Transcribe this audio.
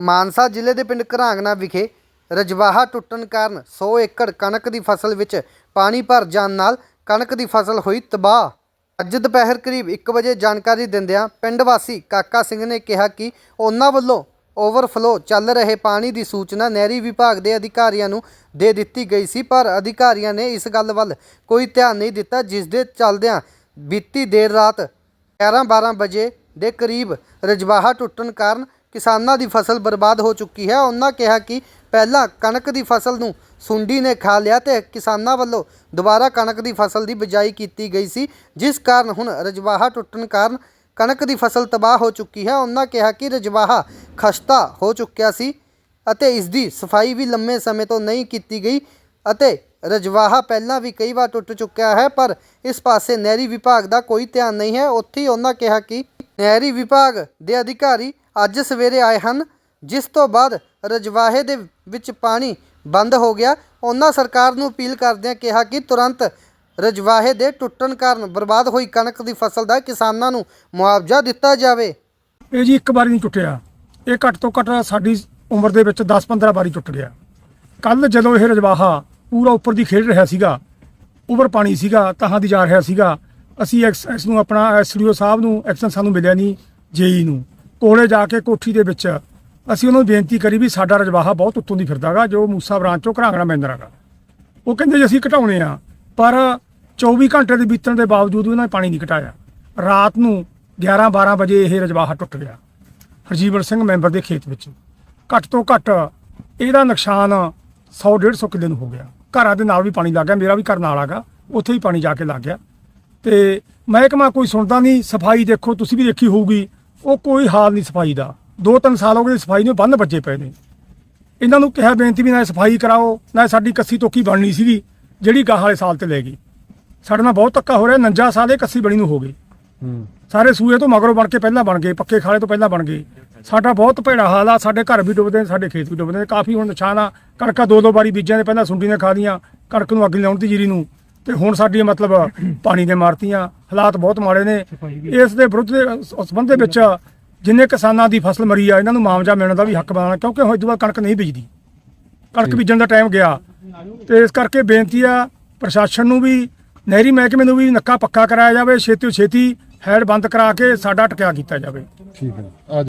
ਮਾਨਸਾ ਜ਼ਿਲ੍ਹੇ ਦੇ ਪਿੰਡ ਘਰਾਂਗਣਾ ਵਿਖੇ ਰਜਵਾਹਾ ਟੁੱਟਣ ਕਾਰਨ 100 ਏਕੜ ਕਣਕ ਦੀ ਫਸਲ ਵਿੱਚ ਪਾਣੀ ਭਰ ਜਾਣ ਨਾਲ ਕਣਕ ਦੀ ਫਸਲ ਹੋਈ ਤਬਾਹ। ਅੱਜ ਦੁਪਹਿਰ ਕਰੀਬ 1 ਵਜੇ ਜਾਣਕਾਰੀ ਦਿੰਦਿਆਂ ਪਿੰਡ ਵਾਸੀ ਕਾਕਾ ਸਿੰਘ ਨੇ ਕਿਹਾ ਕਿ ਉਹਨਾਂ ਵੱਲੋਂ ਓਵਰਫਲੋ ਚੱਲ ਰਹੇ ਪਾਣੀ ਦੀ ਸੂਚਨਾ ਨਹਿਰੀ ਵਿਭਾਗ ਦੇ ਅਧਿਕਾਰੀਆਂ ਨੂੰ ਦੇ ਦਿੱਤੀ ਗਈ ਸੀ, ਪਰ ਅਧਿਕਾਰੀਆਂ ਨੇ ਇਸ ਗੱਲ ਵੱਲ ਕੋਈ ਧਿਆਨ ਨਹੀਂ ਦਿੱਤਾ, ਜਿਸ ਦੇ ਚੱਲਦਿਆਂ ਬੀਤੀ ਦੇਰ ਰਾਤ 11-12 ਵਜੇ ਦੇ ਕਰੀਬ ਰਜਵਾਹਾ ਟੁੱਟਣ ਕਾਰਨ ਕਿਸਾਨਾਂ ਦੀ ਫਸਲ ਬਰਬਾਦ ਹੋ ਚੁੱਕੀ ਹੈ। ਉਹਨਾਂ ਕਿਹਾ ਕਿ ਪਹਿਲਾਂ ਕਣਕ ਦੀ ਫਸਲ ਨੂੰ ਸੁੰਡੀ ਨੇ ਖਾ ਲਿਆ ਤੇ ਕਿਸਾਨਾਂ ਵੱਲੋਂ ਦੁਬਾਰਾ ਕਣਕ ਦੀ ਫਸਲ ਦੀ ਬਿਜਾਈ ਕੀਤੀ ਗਈ ਸੀ, ਜਿਸ ਕਾਰਨ ਹੁਣ ਰਜਵਾਹਾ ਟੁੱਟਣ ਕਾਰਨ ਕਣਕ ਦੀ ਫਸਲ ਤਬਾਹ ਹੋ ਚੁੱਕੀ ਹੈ। ਉਹਨਾਂ ਕਿਹਾ ਕਿ ਰਜਵਾਹਾ ਖਸਤਾ ਹੋ ਚੁੱਕਿਆ ਸੀ ਅਤੇ ਇਸ ਦੀ ਸਫ਼ਾਈ ਵੀ ਲੰਮੇ ਸਮੇਂ ਤੋਂ ਨਹੀਂ ਕੀਤੀ ਗਈ ਅਤੇ ਰਜਵਾਹਾ ਪਹਿਲਾਂ ਵੀ ਕਈ ਵਾਰ ਟੁੱਟ ਚੁੱਕਿਆ ਹੈ, ਪਰ ਇਸ ਪਾਸੇ ਨਹਿਰੀ ਵਿਭਾਗ ਦਾ ਕੋਈ ਧਿਆਨ ਨਹੀਂ ਹੈ। ਉੱਥੇ ਉਹਨਾਂ ਕਿਹਾ ਕਿ ਨਹਿਰੀ ਵਿਭਾਗ ਦੇ ਅਧਿਕਾਰੀ ਅੱਜ ਸਵੇਰੇ ਆਏ ਹਨ, ਜਿਸ ਤੋਂ ਬਾਅਦ ਰਜਵਾਹੇ ਦੇ ਵਿੱਚ ਪਾਣੀ ਬੰਦ ਹੋ ਗਿਆ। ਉਹਨਾਂ ਸਰਕਾਰ ਨੂੰ ਅਪੀਲ ਕਰਦਿਆਂ ਕਿਹਾ ਕਿ ਤੁਰੰਤ ਰਜਵਾਹੇ ਦੇ ਟੁੱਟਣ ਕਾਰਨ ਬਰਬਾਦ ਹੋਈ ਕਣਕ ਦੀ ਫਸਲ ਦਾ ਕਿਸਾਨਾਂ ਨੂੰ ਮੁਆਵਜ਼ਾ ਦਿੱਤਾ ਜਾਵੇ। ਇਹ ਜੀ ਇੱਕ ਵਾਰੀ ਨਹੀਂ ਟੁੱਟਿਆ। ਇਹ ਘੱਟ ਤੋਂ ਘੱਟ ਸਾਡੀ ਉਮਰ ਦੇ ਵਿੱਚ 10-15 ਵਾਰੀ ਟੁੱਟ ਗਿਆ। ਕੱਲ ਜਦੋਂ ਇਹ ਰਜਵਾਹਾ ਪੂਰਾ ਉੱਪਰ ਦੀ ਖੇਡ ਰਿਹਾ ਸੀਗਾ ਉੱਪਰ ਪਾਣੀ ਸੀਗਾ, ਤਹਾਂ ਦੀ ਜਾ ਰਿਹਾ ਸੀਗਾ, ਅਸੀਂ ਐਕਸ ਨੂੰ ਆਪਣਾ ਐਸਡੀਓ ਸਾਹਿਬ ਨੂੰ ਐਕਸ਼ਨ ਸਾਨੂੰ ਮਿਲਿਆ ਨਹੀਂ, ਜੇਈ ਨੂੰ। ਕੋਲੇ ਜਾ ਕੇ ਕੋਠੀ ਦੇ ਵਿੱਚ ਅਸੀਂ ਉਹਨਾਂ ਨੂੰ ਬੇਨਤੀ ਕਰੀ ਵੀ ਸਾਡਾ ਰਜਵਾਹਾ ਬਹੁਤ ਉੱਤੋਂ ਦੀ ਫਿਰਦਾਗਾ ਜੋ ਮੂਸਾ ਬ੍ਰਾਂਚ ਚੋਂ ਘਰਾਂਗਣਾ ਮੈਂਦਰ ਹੈਗਾ ਉਹ ਕਹਿੰਦੇ ਜੀ ਅਸੀਂ ਘਟਾਉਣੇ ਆ, ਪਰ 24 ਘੰਟੇ ਦੇ ਬੀਤਣ ਦੇ ਬਾਵਜੂਦ ਵੀ ਉਹਨਾਂ ਨੇ ਪਾਣੀ ਨਹੀਂ ਘਟਾਇਆ। ਰਾਤ ਨੂੰ 11 12 ਵਜੇ ਇਹ ਰਜਵਾਹਾ ਟੁੱਟ ਗਿਆ, ਹਰਜੀਵਨ ਸਿੰਘ ਮੈਂਬਰ ਦੇ ਖੇਤ ਵਿੱਚ। ਘੱਟ ਤੋਂ ਘੱਟ ਇਹਦਾ ਨੁਕਸਾਨ 100 150 ਕਿੱਲੇ ਨੂੰ ਹੋ ਗਿਆ। ਘਰਾਂ ਦੇ ਨਾਲ ਵੀ ਪਾਣੀ ਲੱਗ ਗਿਆ, ਮੇਰਾ ਵੀ ਘਰ ਨਾਲ ਆਗਾ ਉੱਥੇ ਹੀ ਪਾਣੀ ਜਾ ਕੇ ਲੱਗ ਗਿਆ। ਤੇ ਮਹਿਕਮਾ ਕੋਈ ਸੁਣਦਾ ਨਹੀਂ, ਸਫ਼ਾਈ ਦੇਖੋ, ਤੁਸੀਂ ਵੀ ਦੇਖੀ ਹੋਊਗੀ ਉਹ ਕੋਈ ਹਾਲ ਨਹੀਂ ਸਫ਼ਾਈ ਦਾ। ਦੋ ਤਿੰਨ ਸਾਲ ਹੋ ਗਏ ਸਫ਼ਾਈ ਨੂੰ ਬੰਦ ਬੱਜੇ ਪਏ ਨੇ। ਇਹਨਾਂ ਨੂੰ ਕਿਹਾ ਬੇਨਤੀ ਵੀ ਨਾ ਸਫ਼ਾਈ ਕਰਾਓ ਨਾ ਸਾਡੀ ਕੱਸੀ ਤੋਕੀ ਬਣਨੀ ਸੀਗੀ ਜਿਹੜੀ ਗਾਹ ਵਾਲੇ ਸਾਲ ਤੇ ਲੈ ਗਈ। ਸਾਡੇ ਨਾਲ ਬਹੁਤ ਧੱਕਾ ਹੋ ਰਿਹਾ ਨੰਜਾ ਸਾਲ ਇਹ ਕੱਸੀ ਬਣੀ ਨੂੰ ਹੋ ਗਈ। ਸਾਰੇ ਸੂਏ ਤੋਂ ਮਗਰੋਂ ਬਣ ਕੇ ਪਹਿਲਾਂ ਬਣ ਗਏ ਪੱਕੇ ਖਾਲੇ ਤੋਂ ਪਹਿਲਾਂ ਬਣ ਗਏ। ਸਾਡਾ ਬਹੁਤ ਭੈੜਾ ਹਾਲ ਆ ਸਾਡੇ ਘਰ ਵੀ ਡੁੱਬਦੇ ਨੇ ਸਾਡੇ ਖੇਤ ਵੀ ਡੁੱਬਦੇ ਨੇ। ਕਾਫੀ ਹੁਣ ਨਿਸ਼ਾਨ ਆ ਕਣਕਾਂ ਦੋ ਦੋ ਵਾਰੀ ਬੀਜਾਂ ਦੇ ਪਹਿਲਾਂ ਸੁੰਡੀ ਨੇ ਖਾ ਲੀਆਂ ਕਣਕ ਨੂੰ ਅੱਗ ਲਾਉਣ ਦੀ ਜੀਰੀ ਨੂੰ। ਤੇ ਹੁਣ ਸਾਡੀ ਮਤਲਬ ਪਾਣੀ ਦੇ ਮਾਰਤੀਆਂ ਹਾਲਾਤ ਬਹੁਤ ਮਾੜੇ ਨੇ। ਇਸ ਦੇ ਵਿਰੁੱਧ ਦੇ ਸੰਬੰਧ ਦੇ ਵਿੱਚ ਜਿੰਨੇ ਕਿਸਾਨਾਂ ਦੀ ਫਸਲ ਮਰੀ ਆ, ਇਹਨਾਂ ਨੂੰ ਮੁਆਵਜ਼ਾ ਮਿਲਣ ਦਾ ਵੀ ਹੱਕ ਬਣਾਉਣਾ, ਕਿਉਂਕਿ ਹੁਣ ਇਸ ਤੋਂ ਬਾਅਦ ਕਣਕ ਨਹੀਂ ਬੀਜਦੀ। ਕਣਕ ਬੀਜਣ ਦਾ ਟਾਈਮ ਗਿਆ। ਤੇ ਇਸ ਕਰਕੇ ਬੇਨਤੀ ਆ ਪ੍ਰਸ਼ਾਸਨ ਨੂੰ ਵੀ, ਨਹਿਰੀ ਮਹਿਕਮੇ ਨੂੰ ਵੀ ਨੱਕਾ ਪੱਕਾ ਕਰਾਇਆ ਜਾਵੇ, ਛੇਤੀ ਛੇਤੀ ਹੈਡ ਬੰਦ ਕਰਾ ਕੇ ਸਾਡਾ ਟਕਿਆ ਕੀਤਾ ਜਾਵੇ। ਠੀਕ ਹੈ